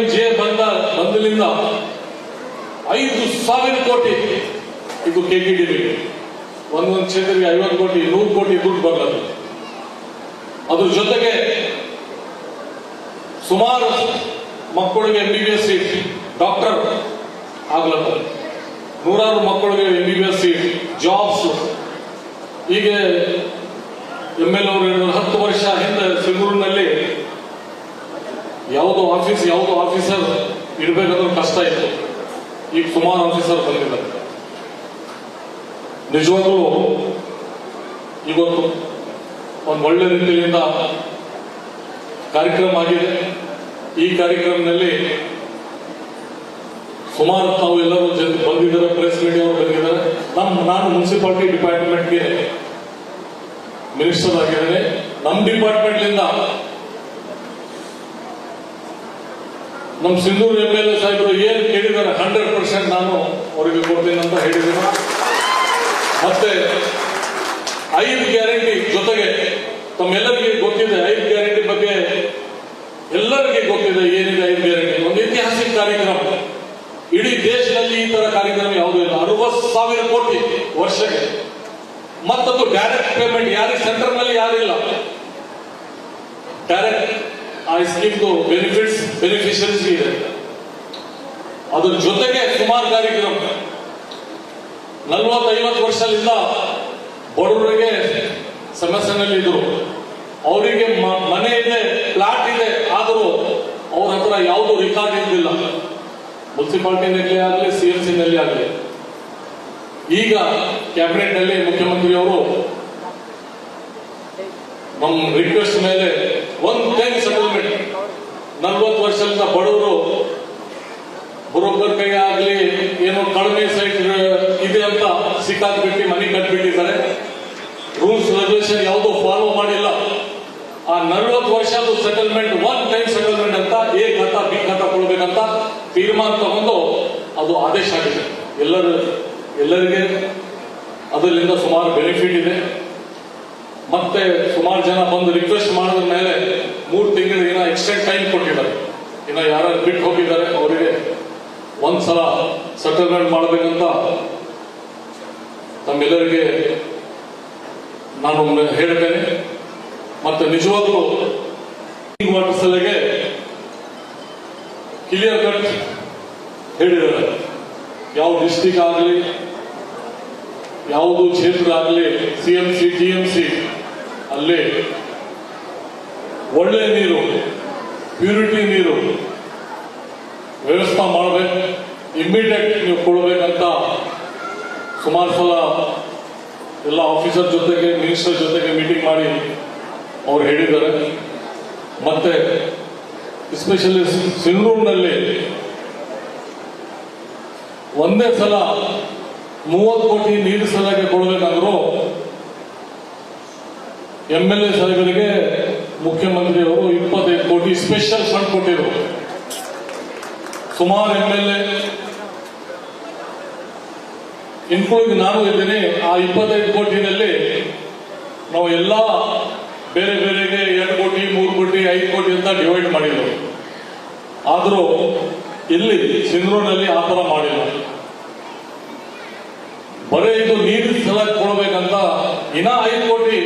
M J ಬಂದ ಬಂದಲಿಂದ ಐದು ಸಾವಿರ ಕೋಟಿ ಇದು ಕೆ ಟಿ ಡಿ ಒಂದೊಂದು ಕ್ಷೇತ್ರಕ್ಕೆ ಐವತ್ತು ಕೋಟಿ, ನೂರು ಕೋಟಿ ದುಡ್ಡು ಬರ್ತದೆ ಅದ್ರ ಜೊತೆಗೆ ಸುಮಾರು ಮಕ್ಕಳಿಗೆ M B B S seat doctor ಆಗ್ಲತ್ತ ನೂರಾರು ಮಕ್ಕಳಿಗೆ M B B S seat jobs. ಹೀಗೆ ಎಂ ಎಲ್ ಅವರು ಹೇಳಿದ್ರು ಯಾವುದೋ ಆಫೀಸ್ ಯಾವುದೋ ಆಫೀಸರ್ ಇಡಬೇಕಂದ್ರೆ ಕಷ್ಟ ಇತ್ತು. ಈಗ ಸುಮಾರು ಆಫೀಸರ್ ಬಂದಿದ್ದಾರೆ. ನಿಜವಾಗ್ಲೂ ಇವತ್ತು ಒಂದು ಒಳ್ಳೆ ರೀತಿಯಿಂದ ಕಾರ್ಯಕ್ರಮ ಆಗಿದೆ. ಈ ಕಾರ್ಯಕ್ರಮದಲ್ಲಿ ಸುಮಾರು ತಾವು ಎಲ್ಲರೂ ಬಂದಿದ್ದಾರೆ ಪ್ರೆಸ್ ಮೀಡಿಯಾ ಬಂದಿದ್ದಾರೆ. ನಮ್ಮ ನಾನು ಮುನ್ಸಿಪಾಲಿಟಿ ಡಿಪಾರ್ಟ್ಮೆಂಟ್ಗೆ ಮಿನಿಸ್ಟರ್ ಆಗಿದ್ದೇನೆ. ನಮ್ಮ ಡಿಪಾರ್ಟ್ಮೆಂಟ್ಲಿಂದ ನಮ್ಮ ಸಿಂಧೂರು ಎಂ ಎಲ್ ಎ ಸಾಹೇಬರು ಏನು ಕೇಳಿದ್ದಾರೆ ಹಂಡ್ರೆಡ್ ಪರ್ಸೆಂಟ್ ನಾನು ಅವರಿಗೆ ಕೊಡ್ತೀನಿ ಅಂತ ಹೇಳಿದ್ದೀನಿ. ಮತ್ತೆ ಐದು ಗ್ಯಾರಂಟಿ ಜೊತೆಗೆ ತಮ್ಮೆಲ್ಲರಿಗೆ ಗೊತ್ತಿದೆ, ಐದು ಗ್ಯಾರಂಟಿ ಬಗ್ಗೆ ಎಲ್ಲರಿಗೆ ಗೊತ್ತಿದೆ ಏನಿದೆ ಐದು ಗ್ಯಾರಂಟಿ ಒಂದು ಐತಿಹಾಸಿಕ ಕಾರ್ಯಕ್ರಮ. ಇಡೀ ದೇಶದಲ್ಲಿ ಈ ತರ ಕಾರ್ಯಕ್ರಮ ಯಾವುದೂ ಇಲ್ಲ. ಅರವತ್ತು ಸಾವಿರ ಕೋಟಿ ವರ್ಷಕ್ಕೆ. ಮತ್ತೊಂದು ಡೈರೆಕ್ಟ್ ಪೇಮೆಂಟ್ ಯಾರಿಗೆ? ಸೆಂಟರ್ನಲ್ಲಿ ಯಾರಿಲ್ಲ. ಡೈರೆಕ್ಟ್ ಆ ಸ್ಕೀಮ್ದು ಬೆನಿಫಿಟ್ಸ್ ಬೆನಿಫಿಷರೀಸ್ ಇದೆ ಅದ್ರ ಜೊತೆಗೆ ಸುಮಾರು ಕಾರ್ಯಕ್ರಮ ನಲ್ವತ್ತೈವತ್ತು ವರ್ಷದಿಂದ ಬಡವರಿಗೆ ಸಮಸ್ಯೆನಲ್ಲಿ ಇದ್ರು. ಅವರಿಗೆ ಮನೆ ಇದೆ ಪ್ಲಾಟ್ ಇದೆ, ಆದರೂ ಅವ್ರ ಹತ್ರ ಯಾವುದು ರೆಕಾರ್ಡ್ ಇದ್ದಿಲ್ಲ. ಮುನ್ಸಿಪಾಲ್ಟಿನಲ್ಲಿ ಆಗಲಿ, ಸಿ ಎಂ ನಲ್ಲಿ ಆಗಲಿ. ಈಗ ಕ್ಯಾಬಿನೆಟ್ನಲ್ಲಿ ಮುಖ್ಯಮಂತ್ರಿ ಅವರು ನಮ್ಮ ರಿಕ್ವೆಸ್ಟ್ ಮೇಲೆ ಒನ್ ಟೈಮ್ ಸೆಟಲ್ಮೆಂಟ್ ನಲ್ವತ್ತು ವರ್ಷದಿಂದ ಬಡವರು ಬ್ರೋಕರ್ ಕೈ ಆಗಲಿ ಏನೋ ಕಡಿಮೆ ಸೈಟ್ ಇದೆ ಸಿಕ್ಕಾಕ್ಬಿಟ್ಟು ಮನೆ ಕಟ್ಬಿಟ್ಟಿದ್ದಾರೆ. ರೂಲ್ಸ್ ರೆಗ್ಯುಲೇಷನ್ ಯಾವುದೋ ಫಾಲೋ ಮಾಡಿಲ್ಲ. ಆ ನಲ್ವತ್ತು ವರ್ಷದ ಸೆಟಲ್ಮೆಂಟ್ ಒನ್ ಟೈಮ್ ಸೆಟಲ್ಮೆಂಟ್ ಅಂತ ಎ ಖಾತ ಬಿ ಖಾತ ಕೊಡ್ಬೇಕಂತ ತೀರ್ಮಾನ ತಗೊಂಡು ಅದು ಆದೇಶ ಆಗಿದೆ. ಎಲ್ಲರೂ, ಎಲ್ಲರಿಗೆ ಅದರಿಂದ ಸುಮಾರು ಬೆನಿಫಿಟ್ ಇದೆ. ಮತ್ತೆ ಸುಮಾರು ಜನ ಬಂದು ರಿಕ್ವೆಸ್ಟ್ ಮಾಡಿದ ಮೇಲೆ ಮೂರು ತಿಂಗಳು ಏನೋ ಎಕ್ಸ್ಟೆಂಡ್ ಟೈಮ್ ಕೊಟ್ಟಿದ್ದಾರೆ. ಇನ್ನು ಯಾರು ಬಿಟ್ಟು ಹೋಗಿದ್ದಾರೆ, ಅವರಿಗೆ ಒಂದ್ಸಲ ಸೆಟಲ್ಮೆಂಟ್ ಮಾಡಬೇಕಂತ ತಮ್ಮೆಲ್ಲರಿಗೆ ನಾನು ಹೇಳ್ತೇನೆ. ಮತ್ತೆ ನಿಜವಾಗ್ಲೂ ವಾಟರ್ ಸಲಹೆಗೆ ಕ್ಲಿಯರ್ ಕಟ್ ಹೇಳಿದ್ದಾರೆ. ಯಾವ ಡಿಸ್ಟಿಕ್ ಆಗಲಿ, ಯಾವುದು ಕ್ಷೇತ್ರ ಆಗಲಿ C M C T M C ಅಲ್ಲಿ ಒಳ್ಳೆ ನೀರು ಪ್ಯೂರಿಟಿ ನೀರು ವ್ಯವಸ್ಥೆ ಮಾಡಬೇಕು ಇಮ್ಮಿಡಿಯೇಟ್ ನೀವು ಕೊಡಬೇಕಂತ ಸುಮಾರು ಸಲ ಎಲ್ಲ ಆಫೀಸರ್ ಜೊತೆಗೆ ಮಿನಿಸ್ಟರ್ ಜೊತೆಗೆ ಮೀಟಿಂಗ್ ಮಾಡಿ ಅವ್ರು ಹೇಳಿದ್ದಾರೆ. ಮತ್ತೆ ಎಸ್ಪೆಷಲಿ ಸಿಂಧೂರಿನಲ್ಲಿ ಒಂದೇ ಸಲ ಮೂವತ್ತು ಕೋಟಿ ನೀರು ಸಲಹೆ ಕೊಡಬೇಕಾದ್ರು ಎಂ ಎಲ್ ಎ ಸಾಹೇಬರಿಗೆ ಮುಖ್ಯಮಂತ್ರಿ ಅವರು ಇಪ್ಪತ್ತೈದು ಕೋಟಿ ಸ್ಪೆಷಲ್ ಫಂಡ್ ಕೊಟ್ಟಿರು ಸುಮಾರು ಎಂ ಎಲ್ ಎ ಇನ್ಕ್ಲೂಡಿಂಗ್ ನಾನು ಇದ್ದೀನಿ ಆ ಇಪ್ಪತ್ತೈದು ಕೋಟಿನಲ್ಲಿ ನಾವು ಎಲ್ಲ ಬೇರೆ ಬೇರೆಗೆ ಎರಡು ಕೋಟಿ, ಮೂರು ಕೋಟಿ, ಐದು ಕೋಟಿ ಅಂತ ಡಿವೈಡ್ ಮಾಡಿದ್ರು ಆದರೂ ಇಲ್ಲಿ ಸಿಂಧೂರಿನಲ್ಲಿ ಆ ಥರ ಮಾಡಿಲ್ಲ. ಬರೀ ಇದು ನೀರು ಸಲ ಕೊಡಬೇಕಂತ ಇನ್ನ ಐದು ಕೋಟಿ